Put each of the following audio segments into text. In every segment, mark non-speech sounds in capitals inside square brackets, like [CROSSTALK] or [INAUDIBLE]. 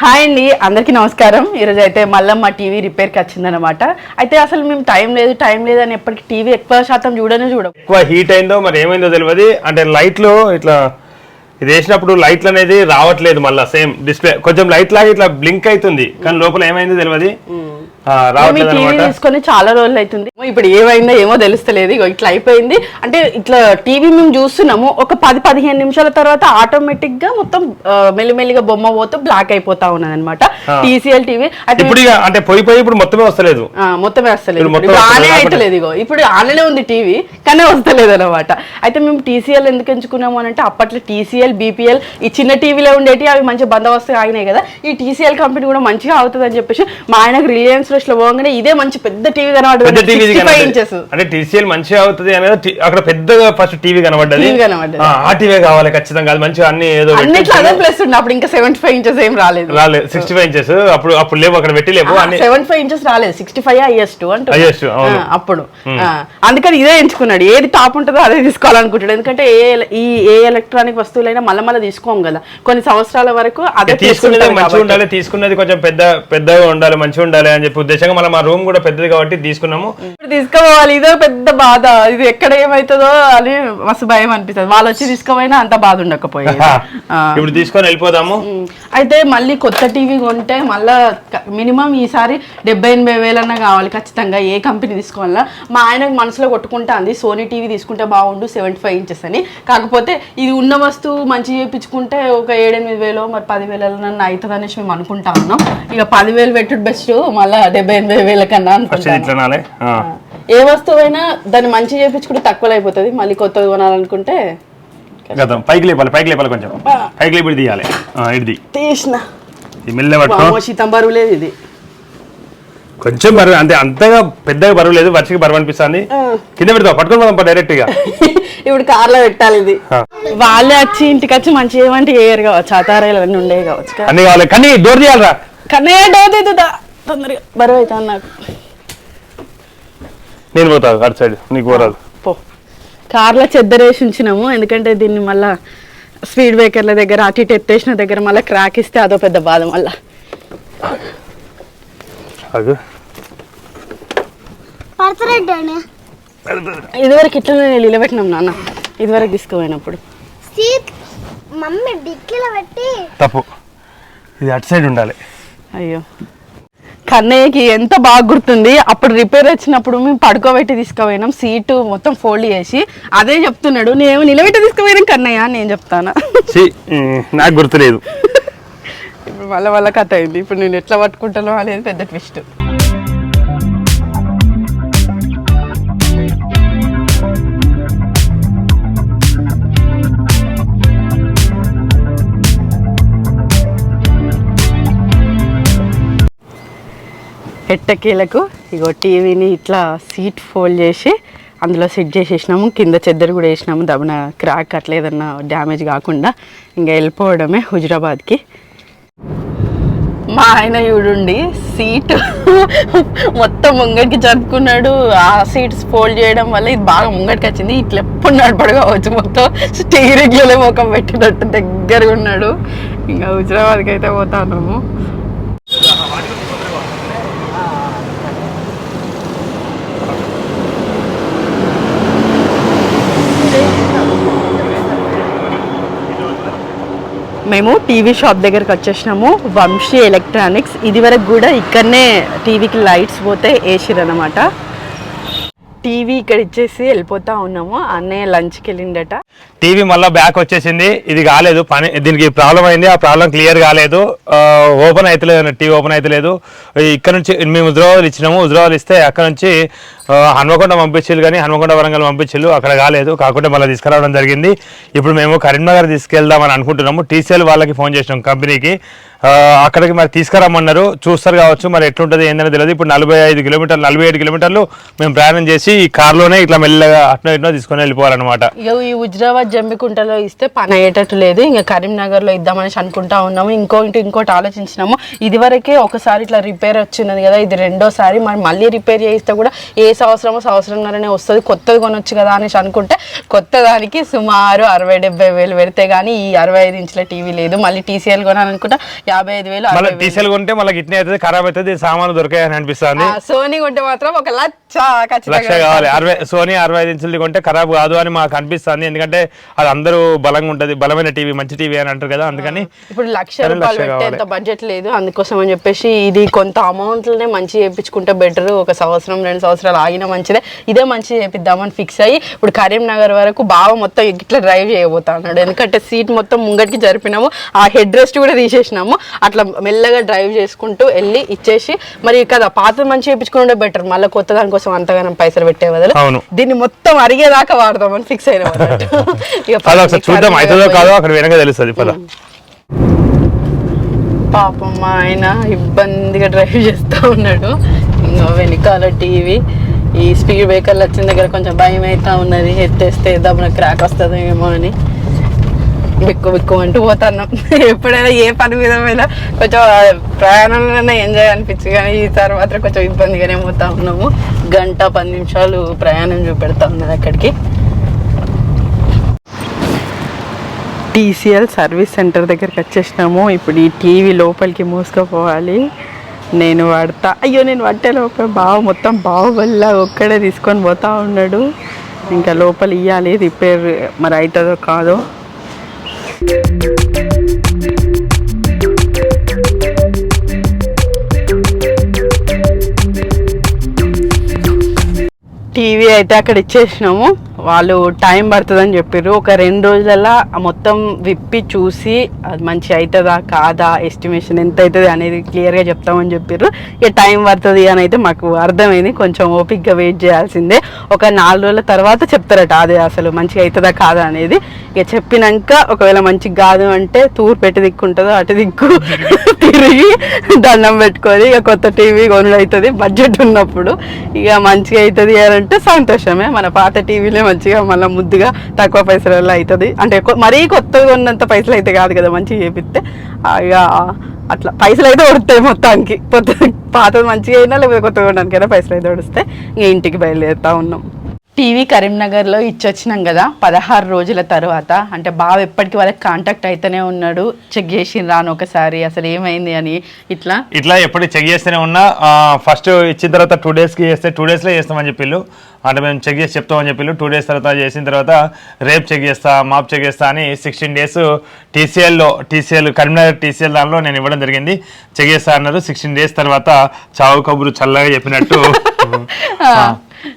Hi అండి అందరికీ నమస్కారం. ఈరోజు అయితే మళ్ళీ మా టీవీ రిపేర్కి వచ్చిందనమాట అయితే అసలు మేము టైం లేదు టైం లేదు అని ఎప్పటికీ టీవీ ఎక్కువ శాతం చూడనే చూడం. ఎక్కువ హీట్ అయిందో మరి ఏమైందో తెలియదు అంటే లైట్లు ఇట్లా ఇది వేసినప్పుడు లైట్లు అనేది రావట్లేదు మళ్ళీ సేమ్ డిస్ప్లే. కొంచెం లైట్ లాగా ఇట్లా బ్లింక్ అవుతుంది కానీ లోపల ఏమైందో తెలియదు తీసుకొని చాలా రోజులు అవుతుంది. ఇప్పుడు ఏమైందో ఏమో తెలుస్తలేదు. ఇట్లా అయిపోయింది. అంటే ఇట్లా టీవీ మేము చూస్తున్నాము. ఒక పది పదిహేను నిమిషాల తర్వాత ఆటోమేటిక్గా మొత్తం మెల్లిమెల్లిగా బొమ్మ పోతూ బ్లాక్ అయిపోతా ఉన్నది అనమాట. TCL TV. ఇప్పుడు అంటే పోయి పోయి ఇప్పుడు మొత్తమే వస్తలేదు. మొత్తమే వస్తలేదు. ఆనే అయితలేదు ఇగో. ఇప్పుడు ఆననే ఉంది టీవీ కానీ వస్తలేదు అనమాట అయితే మేము టీసీఎల్ ఎందుకు ఎంచుకున్నాము అని అంటే అప్పట్లో టీసీఎల్ బీపీఎల్ ఈ చిన్న టీవీలో ఉండేటి అవి మంచి బందోబస్తు ఆగినాయి కదా. ఈ టీసీఎల్ కంపెనీ కూడా మంచిగా అవుతుంది అని చెప్పేసి మా ఆయనకు రిలయన్స్ లో పోగానే ఇదే మంచి పెద్ద టీవీ కనబడుతుంది ఇంచెస్ అంటే టీసీఎల్ మంచిగా అవుతుంది అనేది అక్కడ పెద్దగా ఫస్ట్ టీవీ కనబడ్డది. ఆ, టీవీ కావాలి ఖచ్చితంగా. అది మంచిగా అన్ని ఏదో అదే ప్లస్ ఉంది అప్పుడు ఇంకా సెవెంటీ ఫైవ్ ఇంచెస్ ఏం రాలేదు. రాలేదు. సిక్స్టీ ఫైవ్ ఇంచెస్ అప్పుడు అప్పుడు లేవు. అక్కడ పెట్టి లేవు. సెవెన్ ఫైవ్ ఇంచెస్ రాలేదు. సిక్స్టీ ఫైవ్ ఐఎస్ టూ అంటే IS2, అవును. అప్పుడు. ఆ, అందుకని ఇదే ఎంచుకున్నాడు. ఏది టాప్ ఉంటుందో అదే తీసుకోవాలనుకుంటాడు ఎందుకంటే ఏ ఈ ఏ ఎలక్ట్రానిక్ వస్తువులైనా మళ్ళీ మళ్ళీ తీసుకోం కదా. కొన్ని సంవత్సరాల వరకు అదే తీసుకున్నది మంచిగా. ఉండాలి. తీసుకున్నది కొంచెం పెద్ద పెద్దగా ఉండాలి మంచిగా ఉండాలి అని చెప్పి ఉద్దేశంగా మళ్ళీ మా రూమ్ కూడా పెద్దది కాబట్టి తీసుకున్నాము. ఇప్పుడు తీసుకోవాలి ఇదో పెద్ద బాధ. ఇది ఎక్కడ ఏమవుతుందో అని మస్తు భయం అనిపిస్తుంది. వాళ్ళు వచ్చి తీసుకోపోయినా అంత బాధ ఉండకపోయేది. ఆ. ఇప్పుడు తీసుకొని వెళ్ళిపోదాము. అయితే మళ్ళీ కొత్త టీవీ కొంటే మళ్ళా మినిమం ఈసారి డెబ్బై ఎనభై వేలన్నా కావాలి ఖచ్చితంగా. ఏ కంపెనీ తీసుకోవాలన్నా. మా ఆయనకు మనసులో కొట్టుకుంటాంది సోనీ టీవీ తీసుకుంటే బాగుండు సెవెంటీ ఫైవ్ ఇంచెస్ అని. కాకపోతే ఇది ఉన్న వస్తువు మంచి చేయించుకుంటే ఒక ఏడెనిమిది వేలు మరి పదివేలన్నా అవుతుంది అనేసి మేము అనుకుంటా ఉన్నాం. ఇక పదివేలు పెట్టుడు బెస్ట్. మళ్ళీ డెబ్బై ఎనభై వేల కన్నా అనుకుంటాను ఆ. ఏ వస్తువు అయినా దాన్ని మంచి చేయించుకుంటే తక్కువలో అయిపోతుంది. మళ్ళీ కొత్తది కొనాలనుకుంటే గతం. పైకి లేపాలి పైకి లేపాలి కొంచెం. పైకి లేపి తీయాలి. ఆ, తీ తీసిన. ఈ మెల్ల పట్టుకో. వామ్మో, శీతం బరువు లేదు ఇది. కొంచెం బరువు అంటే అంతగా పెద్దగా బరువు లేదు వర్షకి బరువు అనిపిస్తుంది. కింద పెడతావు? పట్టుకొని పోదాం డైరెక్ట్గా. [LAUGHS] ఇప్పుడు కార్లో పెట్టాలి ఇది. ఆ. వాళ్ళే వచ్చి ఇంటికి వచ్చి మంచి ఏమంటే ఏయరు కావచ్చు ఆతారాలు అన్నీ ఉండేవి కావచ్చు. అన్ని కావాలి. కానీ డోర్ తీయాలరా. కన్నయ్య డోదిద్దా తొందరగా బరువు అవుతాను నాకు. నేను పోతా అటు సైడ్ నీకు పోరాదు. పో. కార్లో చెద్దరేసి ఉంచినాము ఎందుకంటే దీన్ని మళ్ళా స్పీడ్ బ్రేకర్ల దగ్గర అటు ఇటు ఎత్తేసిన దగ్గర మళ్ళీ క్రాక్ ఇస్తే అదో పెద్ద బాధ మళ్ళా. అది. ఇదివరకు ఇట్లనే నిలబెట్టినాం నాన్న ఇదివరకు తీసుకుపోయినప్పుడు. మమ్మీ డిక్కీలో పెట్టి తప్పు. ఇది అటు సైడ్ ఉండాలి. అయ్యో. కన్నయ్యకి ఎంత బాగా గుర్తుంది అప్పుడు రిపేర్ వచ్చినప్పుడు మేము పడుకోబెట్టి తీసుకుపోయినాం సీటు మొత్తం ఫోల్డ్ చేసి. అదే చెప్తున్నాడు నేను నిలబెట్టి తీసుకుపోయినాం కన్నయ్య? అని నేను చెప్తాను? నాకు గుర్తులేదు. [LAUGHS] ఇప్పుడు మళ్ళీ వాళ్ళ కథ అయింది. ఇప్పుడు నేను ఎట్లా పట్టుకుంటానో అనేది పెద్ద ట్విస్ట్ ఎట్టకీలకు ఇగో టీవీని ఇట్లా సీట్ ఫోల్డ్ చేసి అందులో సెట్ చేసేసినాము. కింద చెద్దరు కూడా వేసినాము. దమన క్రాక్ అట్లా ఏదన్నా డ్యామేజ్ కాకుండా ఇంకా వెళ్ళిపోవడమే హుజురాబాద్కి. మా ఆయన చూడండి సీట్ [LAUGHS] మొత్తం ముంగటికి జరుపుకున్నాడు ఆ సీట్స్ ఫోల్డ్ చేయడం వల్ల ఇది బాగా ముంగటికి వచ్చింది. ఇట్లా ఎప్పుడు నడపడు కావచ్చు మొత్తం. స్టీరింగ్లో ముఖం పెట్టినట్టు దగ్గరగా ఉన్నాడు. ఇంకా హుజరాబాద్కి అయితే పోతాను మేము టీవీ షాప్ దగ్గరకు వచ్చేసినాము. వంశీ ఎలక్ట్రానిక్స్. ఇది వరకు కూడా ఇక్కడనే టీవీకి లైట్స్ పోతే వేసిరు అనమాట టీవీ ఇక్కడ ఇచ్చేసి వెళ్ళిపోతా ఉన్నాము. అన్నయ్య లంచ్కి వెళ్ళిండట. టీవీ మళ్ళీ బ్యాక్ వచ్చేసింది. ఇది కాలేదు. పని దీనికి ప్రాబ్లం అయింది. ఆ ప్రాబ్లం క్లియర్ కాలేదు. ఓపెన్ అవుతలేదు టీవీ ఓపెన్ అవుతలేదు ఇక్కడ నుంచి మేము ఉద్రవాలు ఇచ్చినాము. ఉద్రవాలు ఇస్తే అక్కడ నుంచి హనుమకొండ పంపించారు కానీ హనుమకొండ వరంగల్ పంపించారు అక్కడ కాలేదు. కాకుండా మళ్ళీ తీసుకురావడం జరిగింది. ఇప్పుడు మేము కరీంనగర్ తీసుకెళ్దామని అనుకుంటున్నాము. టీసీఎల్ వాళ్ళకి ఫోన్ చేసినాం కంపెనీకి. అక్కడికి మరి తీసుకురమ్మన్నారు. చూస్తారు కావచ్చు. మరి ఎట్లుంటుంది ఏందని తెలియదు. ఇప్పుడు నలభై ఐదు కిలోమీటర్లు నలభై ఏడు కిలోమీటర్లు మేము ప్రయాణం చేసి ఈ కార్లోనే ఇట్లా మెల్లగా అట్నో ఇట్నో తీసుకొని వెళ్ళిపోవాలన్నమాట. ఈ ఉజ్ర హుజరాబాద్ జమ్మికుంటలో ఇస్తే పని అయ్యేటట్టు లేదు. ఇంకా కరీంనగర్లో ఇద్దామనేసి అనుకుంటా ఉన్నాము. ఇంకోటి ఇంకోటి ఆలోచించినాము. ఇదివరకే ఒకసారి ఇట్లా రిపేర్ వచ్చినది కదా ఇది రెండోసారి మరి మళ్ళీ రిపేర్ చేయిస్తే కూడా ఏ సంవత్సరమో సంవత్సరంగానే వస్తుంది కొత్తది కొనొచ్చు కదా అనేసి అనుకుంటే కొత్త దానికి సుమారు అరవై డెబ్బై వేలు పెడితే కానీ ఈ అరవై ఐదు ఇంచుల టీవీ లేదు. మళ్ళీ టీసీఎల్ కొనాలనుకుంటే యాభై ఐదు వేలు మళ్ళీ వేలు. టీసీఎల్ కొంటే మళ్ళీ గిట్నే అవుతుంది ఖరాబ్ అవుతుంది సామాను దొరికాయని అనిపిస్తుంది. సోనీ కొంటే మాత్రం ఒక లక్ష లక్ష కావాలి. అరవై సోనీ అరవై ఐదు ఇంచులది కొంటే ఖరాబ్ కాదు అని మాకు అనిపిస్తుంది. ఎందుకంటే అది అందరూ బలంగా ఉంటది బలమైన టీవీ మంచి టీవీ అని అంటారు కదా అందుకని ఇప్పుడు లక్ష రూపాయలు పెట్టేంత. బడ్జెట్ లేదు అందుకోసం అని చెప్పేసి ఇది కొంత అమౌంట్లోనే మంచి చేయించుకుంటే బెటర్ ఒక సంవత్సరం రెండు సంవత్సరాలు ఆగినా మంచిదే. ఇదే మంచి చేపిద్దామని ఫిక్స్ అయ్యి ఇప్పుడు కరీంనగర్ వరకు బావ మొత్తం ఇట్లా డ్రైవ్ చేయబోతా అన్నాడు ఎందుకంటే సీట్ మొత్తం ముంగటికి జరిపినాము ఆ హెడ్ రెస్ట్ కూడా తీసేసినాము. అట్లా మెల్లగా డ్రైవ్ చేసుకుంటూ వెళ్ళి ఇచ్చేసి మరి కదా పాత మంచి చేయించుకుంటే బెటర్ మళ్ళీ కొత్త దానికోసం అంతగానం పైసలు పెట్టే బదులు. దీన్ని మొత్తం అరిగేదాకా వాడదామని ఫిక్స్ అయినా [LAUGHS] [LAUGHS] అది ఒకసారి చూద్దాం. అవుతుందో కాదో అక్కడ వెనక తెలుస్తుంది. పద. పాపం మా ఆయన ఇబ్బందిగా డ్రైవ్ చేస్తూ ఉన్నాడు. ఇంకా వెనకాల టీవీ. ఈ స్పీడ్ బ్రేకర్లు వచ్చిన దగ్గర కొంచెం భయం అవుతా ఉన్నది. ఎత్తేస్తే దబ్బున క్రాక్ వస్తుందేమో అని. బిక్కు బిక్కు అంటూ పోతున్నాం. [LAUGHS] ఎప్పుడైనా ఏ పని మీద పోయినా కొంచెం ప్రయాణంలోనే ఎంజాయ్ అనిపించి కానీ ఈ తర్వాత కొంచెం ఇబ్బందిగానే పోతా ఉన్నాము. గంట పది నిమిషాలు ప్రయాణం చూపెడతా ఉన్నది అక్కడికి. టీసీఎల్ సర్వీస్ సెంటర్ దగ్గరికి వచ్చేసినాము. ఇప్పుడు ఈ టీవీ లోపలికి మూసుకుపోవాలి. నేను వాడతా. అయ్యో నేను పట్టే లోపల బావ మొత్తం బాహుబలిలా ఒక్కడే తీసుకొని పోతా ఉన్నాడు. ఇంకా లోపల ఇవ్వాలి రిపేర్ మరి అవుతుందో కాదో. టీవీ అయితే అక్కడ ఇచ్చేసినాము. వాళ్ళు టైం పడుతుందని చెప్పారు ఒక రెండు రోజులలో మొత్తం విప్పి చూసి అది మంచి అవుతుందా కాదా ఎస్టిమేషన్ ఎంత అవుతుంది అనేది క్లియర్గా చెప్తామని చెప్పారు ఇక టైం పడుతుంది అని అయితే మాకు అర్థమైంది. కొంచెం ఓపిక్గా వెయిట్ చేయాల్సిందే. ఒక నాలుగు రోజుల తర్వాత చెప్తారట అదే అసలు మంచిగా అవుతుందా కాదా? అనేది. ఇక చెప్పినాక ఒకవేళ మంచిగా కాదు అంటే తూర్పు ఎటు దిక్కు ఉంటుందో అటు దిక్కు [LAUGHS] తిరిగి దండం పెట్టుకొని ఇక కొత్త టీవీ కొనుడు అవుతుంది బడ్జెట్ ఉన్నప్పుడు. ఇక మంచిగా అవుతుంది అని అంటే సంతోషమే. మన పాత టీవీలే మంచిగా మళ్ళీ ముద్దుగా తక్కువ పైసలలో అవుతుంది అంటే మరీ కొత్తగా ఉన్నంత పైసలు అయితే కాదు కదా మంచిగా చేపిస్తే ఇక అట్లా పైసలు అయితే పడుతాయి మొత్తానికి. కొత్త పాతది మంచిగా అయినా లేకపోతే కొత్తగా ఉండడానికైనా పైసలు అయితే ఒడిస్తే ఇంక ఇంటికి బయలుదేరుతా ఉన్నాం. టీవీ కరీంనగర్లో ఇచ్చొచ్చినాం కదా పదహారు రోజుల తర్వాత. అంటే బావ ఎప్పటికీ వాళ్ళకి కాంటాక్ట్ అయితేనే ఉన్నాడు. చెక్ చేసి రాను ఒకసారి అసలు ఏమైంది అని. ఇట్లా? ఇట్లా ఎప్పుడు చెక్ చేస్తూనే ఉన్నా. ఫస్ట్ ఇచ్చిన తర్వాత టూ డేస్కి చేస్తే టూ డేస్లో చేస్తామని చెప్పిళ్ళు. అంటే మేము చెక్ చేసి చెప్తామని చెప్పిళ్ళు. టూ డేస్ తర్వాత చేసిన తర్వాత రేపు చెక్ చేస్తా మాప్ చెక్ చేస్తా అని సిక్స్టీన్ డేస్ టీసీఎల్లో టీసీఎల్ కరీంనగర్ టీసీఎల్ దానిలో నేను ఇవ్వడం జరిగింది. చెక్ చేస్తా అన్నారు. సిక్స్టీన్ డేస్ తర్వాత చావు కబురు చల్లగా చెప్పినట్టు.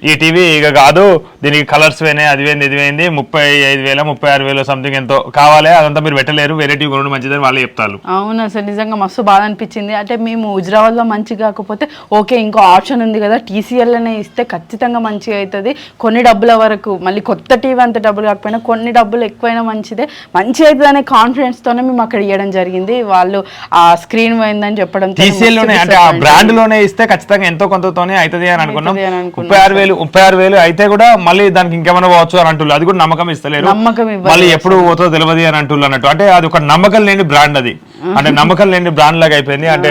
ఈ టీవీ ఇక కాదు దీనికి కలర్స్ పోయినాయి అది పోయింది ఇది పోయింది ముప్పై ఐదు వేల ముప్పై ఆరు వేలు సంథింగ్ ఎంతో కావాలి అదంతా మీరు పెట్టలేరు వేరే టీవీ కొనడం మంచిదని వాళ్ళు చెప్తారు. అవును అసలు నిజంగా మస్తు బాధ అనిపించింది. అంటే మేము హుజరాబాద్లో మంచిగా కాకపోతే ఓకే ఇంకో ఆప్షన్ ఉంది కదా టీసీఎల్లోనే ఇస్తే ఖచ్చితంగా మంచిగా అవుతుంది. కొన్ని డబ్బుల వరకు మళ్ళీ కొత్త టీవీ అంత డబ్బులు కాకపోయినా కొన్ని డబ్బులు ఎక్కువైనా మంచిదే. మంచి అవుతుంది అనే కాన్ఫిడెన్స్తోనే మేము అక్కడ ఇవ్వడం జరిగింది. వాళ్ళు ఆ స్క్రీన్ పోయిందని చెప్పడం టీసీఎల్లోనే అంటే ఆ బ్రాండ్లోనే ఇస్తే ఖచ్చితంగా ఎంతో కొంతతోనే అవుతుంది అని అనుకున్నాం. ఆరు వేలు ముప్పై ఆరు వేలు అయితే కూడా మళ్ళీ దానికి ఇంకేమైనా పోవచ్చు అని అంటున్నారు అది కూడా నమ్మకం ఇస్తలేరు. మళ్ళీ ఎప్పుడు పోతుందో తెలియదు అని అంటున్నారు అన్నట్టు. అంటే అది ఒక నమ్మకం లేని బ్రాండ్ అది. అంటే నమ్మకం లేని బ్రాండ్ లాగా అయిపోయింది. అంటే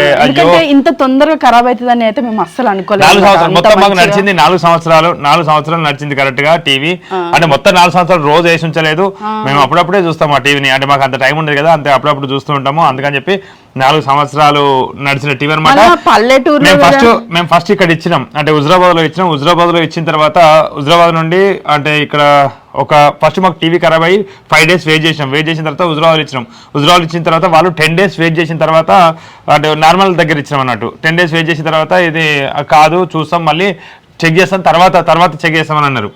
ఇంత తొందరగా ఖరాబ్ అవుతుందని అయితే మేము అస్సలు అనుకోలేదు నాలుగు సంవత్సరాలు మొత్తం మాకు నడిచింది నాలుగు సంవత్సరాలు నాలుగు సంవత్సరాలు నడిచింది కరెక్ట్గా టీవీ. అంటే మొత్తం నాలుగు సంవత్సరాలు రోజు వేసి ఉంచలేదు. మేము అప్పుడప్పుడే చూస్తాం ఆ టీవీని. అంటే మాకు అంత టైం ఉండదు కదా అంతే అప్పుడప్పుడు చూస్తూ ఉంటాము. అందుకని చెప్పి నాలుగు సంవత్సరాలు నడిచిన టీవీ అనమాట మళ్ళా పల్లెటూరులో మేము ఫస్ట్ మేము ఫస్ట్ ఇక్కడ ఇచ్చినాం. అంటే హుజరాబాద్లో ఇచ్చినాం. హుజరాబాద్లో ఇచ్చిన తర్వాత హుజరాబాద్ నుండి అంటే ఇక్కడ ఒక ఫస్ట్ మాకు టీవీ ఖరాబ్ అయ్యి ఫైవ్ డేస్ వెయిట్ చేసినాం. వెయిట్ చేసిన తర్వాత హుజరాబాద్ ఇచ్చినాం. హుజరాబాద్ ఇచ్చిన తర్వాత వాళ్ళు టెన్ డేస్ వెయిట్ చేసిన తర్వాత అంటే నార్మల్ దగ్గర ఇచ్చినాం అన్నట్టు. టెన్ డేస్ వెయిట్ చేసిన తర్వాత ఇది కాదు చూస్తాం. మళ్ళీ చెక్ చేస్తాం తర్వాత తర్వాత చెక్ చేస్తామని అన్నారు.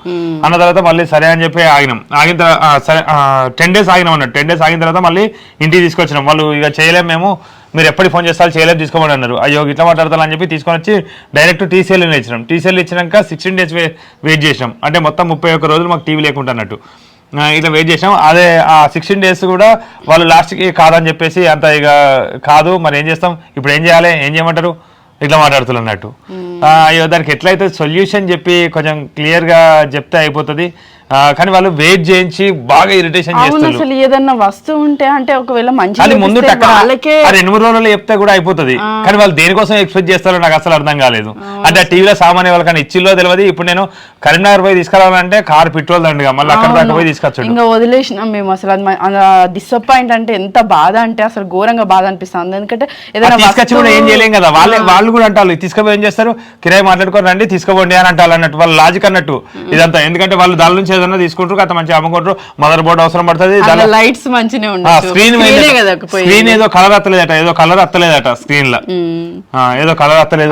అన్న తర్వాత మళ్ళీ సరే అని చెప్పి ఆగినాం. ఆగిన తర్వాత టెన్ డేస్ ఆగినాం అన్నట్టు టెన్ డేస్ ఆగిన తర్వాత మళ్ళీ ఇంటికి తీసుకొచ్చినాం. వాళ్ళు ఇక చేయలేం మేము. మీరు ఎప్పటికి ఫోన్ చేస్తారు? చేయలేం తీసుకోమని అన్నారు. అయ్యో ఇట్లా మాట్లాడతారు అని చెప్పి తీసుకొని వచ్చి డైరెక్ట్ టీసీఎల్ ఇచ్చినాం. టీసీఎల్ ఇచ్చినాక సిక్స్టీన్ డేస్ వెయిట్ చేసినాం. అంటే మొత్తం ముప్పై ఒక్క రోజులు మాకు టీవీ లేకుండా అన్నట్టు. ఇట్లా వెయిట్ చేసాం అదే ఆ సిక్స్టీన్ డేస్ కూడా వాళ్ళు లాస్ట్కి కాదని చెప్పేసి అంత ఇక కాదు. మరి ఏం చేస్తాం? ఇప్పుడు ఏం చేయాలి? ఏం చేయమంటారు? ఇట్లా మాట్లాడుతున్నారు అన్నట్టు. ఆ, అయ్యో దానికి ఎట్లయితే సొల్యూషన్ చెప్పి కొంచెం క్లియర్గా చెప్తే అయిపోతుంది. కానీ వాళ్ళు వెయిట్ చేయించి బాగా ఇరిటేషన్ అవును చేస్తారు అసలు ఏదన్నా వస్తువు ఉంటే అంటే ఒకవేళ మంచి అది ముందు టక్కన వాళ్ళకే ఆ రెండు మూడు రోజులు చెప్తే కూడా అయిపోతుంది. కానీ వాళ్ళు దేనికోసం ఎక్స్పెక్ట్ చేస్తారో నాకు అసలు అర్థం కాలేదు. అంటే ఆ టీవీలో సామాన్య వాళ్ళకన్నా ఇచ్చిల్లో తెలియదు. ఇప్పుడు నేను కరీంనగర్ పోయి తీసుకురావాలంటే కార్ పెట్రోల్ దండగా మళ్ళీ అక్కడ దాకా పోయి తీసుకొచ్చాడు. ఇంకా వదిలేసినాం మేము అసలు అది డిసప్పాయింట్ అంటే ఎంత బాధ అంటే అసలు ఘోరంగా బాధ అనిపిస్తుంది. ఎందుకంటే ఏదైనా తీసుకొచ్చి కూడా ఏం వస్తువు- చేయలేం కదా. వాళ్ళే వాళ్ళు కూడా అంటారు తీసుకుపోయి ఏం చేస్తారు? కిరాయి మాట్లాడుకొని రండి తీసుకోపోండి అని అంటారు అన్నట్టు. వాళ్ళ లాజిక్ అన్నట్టు. ఇదంతా. ఎందుకంటే వాళ్ళు దాని నుంచి ఏదైనా తీసుకుంటారు అంత మంచిగా అమ్ముకుంటారు. మదర్ బోర్డ్ అవసరం పడుతుంది లైట్స్ మంచిగా స్క్రీన్ స్క్రీనే ఏదో కలర్ అత్తలేదట ఏదో కలర్ అత్తలేదట స్క్రీన్లో. ఏదో కలర్ అత్తలేదు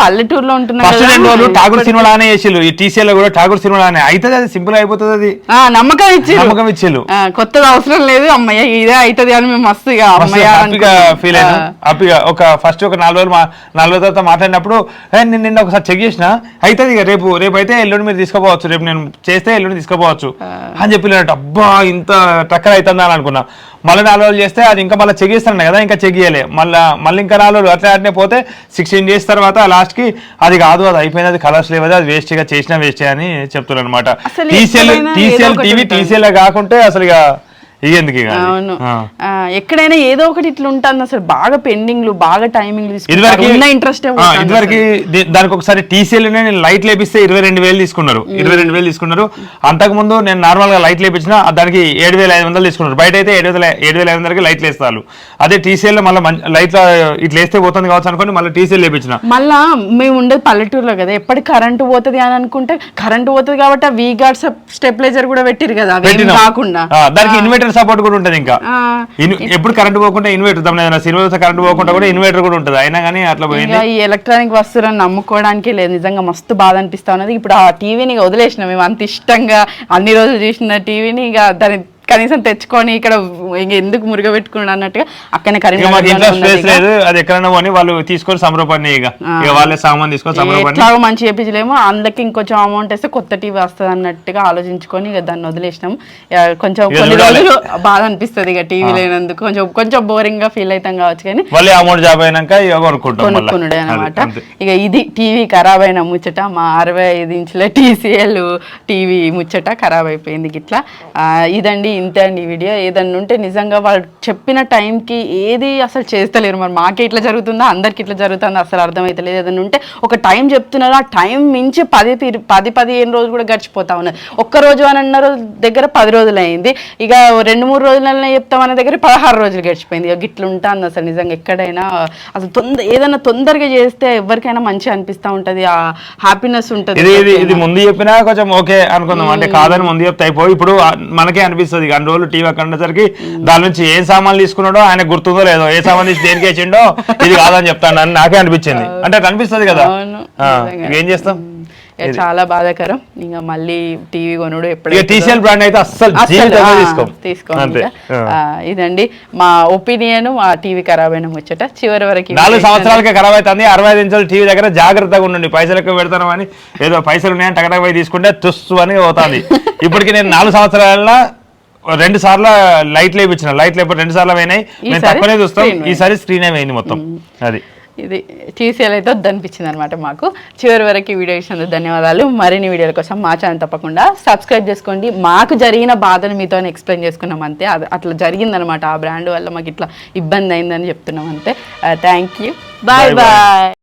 పల్లెటూరులో ఉంటున్నాం ఫస్ట్ కదా. రెండు రోజులు ఠాగూర్ సినిమాలానే చేసిల్లు ఈ టీసీఎల్ కూడా ఠాగూర్ సినిమాలానే. అయితే అది సింపుల్ అయిపోతుంది అది. ఆ, నమ్మకం ఇచ్చి నమ్మకం ఇచ్చిల్లు కొత్తది అవసరం లేదు అమ్మయ్య ఇదే అవుతుంది అని మేము మస్తు. ఫీల్ అయినా. హ్యాపీగా ఒక ఫస్ట్ ఒక నాలుగు రోజులు నాలుగు రోజుల తర్వాత మాట్లాడినప్పుడు "ఏ, నేను నిన్న ఒకసారి చెక్ చేసిన అవుతుంది ఇక రేపు రేపు అయితే ఎల్లుండి మీరు తీసుకోపోవచ్చు. రేపు నేను చేస్తే ఎల్లుండి తీసుకోపోవచ్చు. అని చెప్పి అబ్బా ఇంత టక్కర్ అవుతుందా అని అనుకున్నా. మళ్ళీ నాలుగు రోజులు చేస్తే అది ఇంకా మళ్ళీ చెక్ చేస్తాను కదా ఇంకా చెక్ చేయలే మళ్ళీ మళ్ళీ ఇంకా నాలుగు రోజులు అట్లా అట్నే పోతే సిక్స్టీన్ డేస్ తర్వాత లాస్ట్కి అది కాదు అది అయిపోయింది అది కలర్స్ లేవు అది వేస్ట్గా చేసినా వేస్ట్ అని చెప్తున్నారు అనమాట టీసీఎల్ టీసీఎల్ టీవీ. టీసీఎల్ కాకుంటే అసలు ఇక ఎందుకు? అవును. ఎక్కడైనా ఏదో ఒకటి ఇట్లా ఉంటుంది అసలు. బాగా పెండింగ్లు బాగా టైమింగ్ ఇంట్రెస్ట్ ఇదివరకు దానికి ఒకసారి టీసీఎల్ నేను లైట్ లేపిస్తే ఇరవై రెండు వేలు తీసుకున్నారు. ఇరవై రెండు వేలు తీసుకున్నారు. అంతకు ముందు నేను నార్మల్గా లైట్ లేపించిన దానికి ఏడు వేల ఐదు వందలు తీసుకున్నారు. బయట అయితే ఏడు వేల ఏడు వేల ఐదు వందలకి లైట్లు వేస్తారు అదే టీసీఎల్ మళ్ళీ లైట్ ఇట్లా వేస్తే పోతుంది కావచ్చు అనుకోని మళ్ళీ టీసీఎల్ లేపించిన. మళ్ళా మేము ఉండేది పల్లెటూరులో కదా. ఎప్పటి కరెంటు పోతుంది అని అనుకుంటే కరెంటు పోతుంది కాబట్టి వీ గార్డ్ స్టెప్లైజర్ కూడా పెట్టిరు కదా. కాకుండా. దానికి ఇన్వర్టర్ సపోర్ట్ కూడా ఉంటుంది ఇంకా. ఎప్పుడు కరెంట్ పోకుండా ఇన్వర్టర్ సినిమా కరెంట్ పోకుండా కూడా ఇన్వర్టర్ కూడా ఉంటుంది. అయినా కానీ అట్లా పోయింది. ఈ ఎలక్ట్రానిక్ వస్తువులను నమ్ముకోవడానికి లేదు. నిజంగా మస్తు బాధ అనిపిస్తా ఉన్నది. ఇప్పుడు ఆ టీవీని వదిలేసినాం. మేము అంత ఇష్టంగా అన్ని రోజులు చూసిన టీవీని ఇక దాన్ని కనీసం తెచ్చుకొని ఇక్కడ ఇంక ఎందుకు మురుగ పెట్టుకున్నాడు అన్నట్టుగా ఇంట్లో స్పేస్ కరీంనగర్ లేదు. అది ఎక్కడైనా పోని వాళ్ళు తీసుకొని సంబరపడి వాళ్ళే సామాన్ తీసుకొని ఎట్లాగో మంచి చేపించలేము. అందులోకి ఇంకొంచెం అమౌంట్ వేస్తే కొత్త టీవీ వస్తుంది అన్నట్టుగా ఆలోచించుకొని ఇక దాన్ని వదిలేసినాం. కొంచెం కొన్ని. రోజులు బాధ అనిపిస్తుంది ఇక టీవీ లేనందుకు. కొంచెం కొంచెం బోరింగ్గా ఫీల్ అవుతాం కావచ్చు కానీ మళ్ళీ అమౌంట్ జాబ్ అయినాక కొనుక్కునుడే అనమాట. ఇక ఇది టీవీ ఖరాబ్ అయిన ముచ్చట. మా అరవై ఐదు ఇంచుల టీసీఎల్ టీవీ ముచ్చట ఖరాబ్ అయిపోయింది గిట్లా. ఆ, ఇదండి ఇంతే అండి ఈ వీడియో. ఏదన్నా ఉంటే నిజంగా వాళ్ళు చెప్పిన టైంకి ఏది అసలు చేస్తలేరు. మరి మాకే ఇట్లా జరుగుతుందా? అందరికి ఇట్లా జరుగుతుందా? అసలు అర్థమైతలేదు. ఏదన్నా ఉంటే ఒక టైం చెప్తున్నారు. ఆ టైం మించి పది పది పదిహేను రోజులు కూడా గడిచిపోతా ఉన్నది. ఒక్క రోజు అని అన్నారు దగ్గర పది రోజులు అయింది. ఇక రెండు మూడు రోజులనే చెప్తామనే దగ్గర పదహారు రోజులు గడిచిపోయింది. ఇక గిట్ల ఉంటుంది అసలు నిజంగా ఎక్కడైనా. అసలు తొందర ఏదైనా తొందరగా చేస్తే ఎవరికైనా మంచిగా అనిపిస్తూ ఉంటది. ఆ హ్యాపీనెస్ ఉంటది. ఇది ముందు చెప్పినా కొంచెం ఓకే అనుకుందాం. అంటే కాదని ముందు చెప్తే అయిపోయి ఇప్పుడు మనకే అనిపిస్తుంది. అన్ని రోజులు టీవీ అక్కడ ఉండేసరికి దాని నుంచి ఏం సామాన్లు తీసుకున్నాడో ఆయన గుర్తుందో లేదో ఏ సామాన్ తీసి దేనికి వేసిండో ఇది కాదని చెప్తాను. అని నాకే అనిపించింది. అంటే అట్లా అనిపిస్తుంది కదా. ఇక ఏం చేస్తాం ఇక చాలా బాధాకరం. ఇంకా మళ్ళీ టీవీ కొనుడు ఇక టీసీఎల్ బ్రాండ్ అయితే అస్సలు అస్సలు, జీవితంలో ఆ, తీసుకోం. తీసుకోము అంతే. ఇక. ఆ. ఆ, ఇదండి. మా ఒపీనియన్ ఆ టీవీ ఖరాబ్ అయిన ముచ్చట. చివరి వరకు నాలుగు సంవత్సరాలకే ఖరాబ్ అవుతుంది అరవై ఐదు ఇంచుల టీవీ దగ్గర జాగ్రత్తగా ఉండండి. పైసలు ఎక్కువ పెడతాను అని ఏదో పైసలు ఉన్నాయని టకటక పోయి తీసుకుంటే తుస్సు అని పోతుంది. [LAUGHS] ఇప్పటికి నేను నాలుగు సంవత్సరాల రెండు సార్లు లైట్ లేపించిన లైట్ లేకపోతే రెండు సార్లు మేము ఈసారి తక్కువనే చూస్తాం. ఈసారి స్క్రీన్ పోయింది మొత్తం. అది. ఇది టీసీఎల్ అయితే వద్దనిపించింది అనమాట మాకు. చివరి వరకు ఈ వీడియో ఇచ్చినందుకు ధన్యవాదాలు. మరిన్ని వీడియోల కోసం మా ఛానల్ తప్పకుండా సబ్స్క్రైబ్ చేసుకోండి. మాకు జరిగిన బాధను మీతో ఎక్స్ప్లెయిన్ చేసుకున్నాం అంతే. అట్లా జరిగిందనమాట ఆ బ్రాండ్ వల్ల మాకు ఇట్లా ఇబ్బంది అయిందని చెప్తున్నాం అంతే. Thank you bye. బాయ్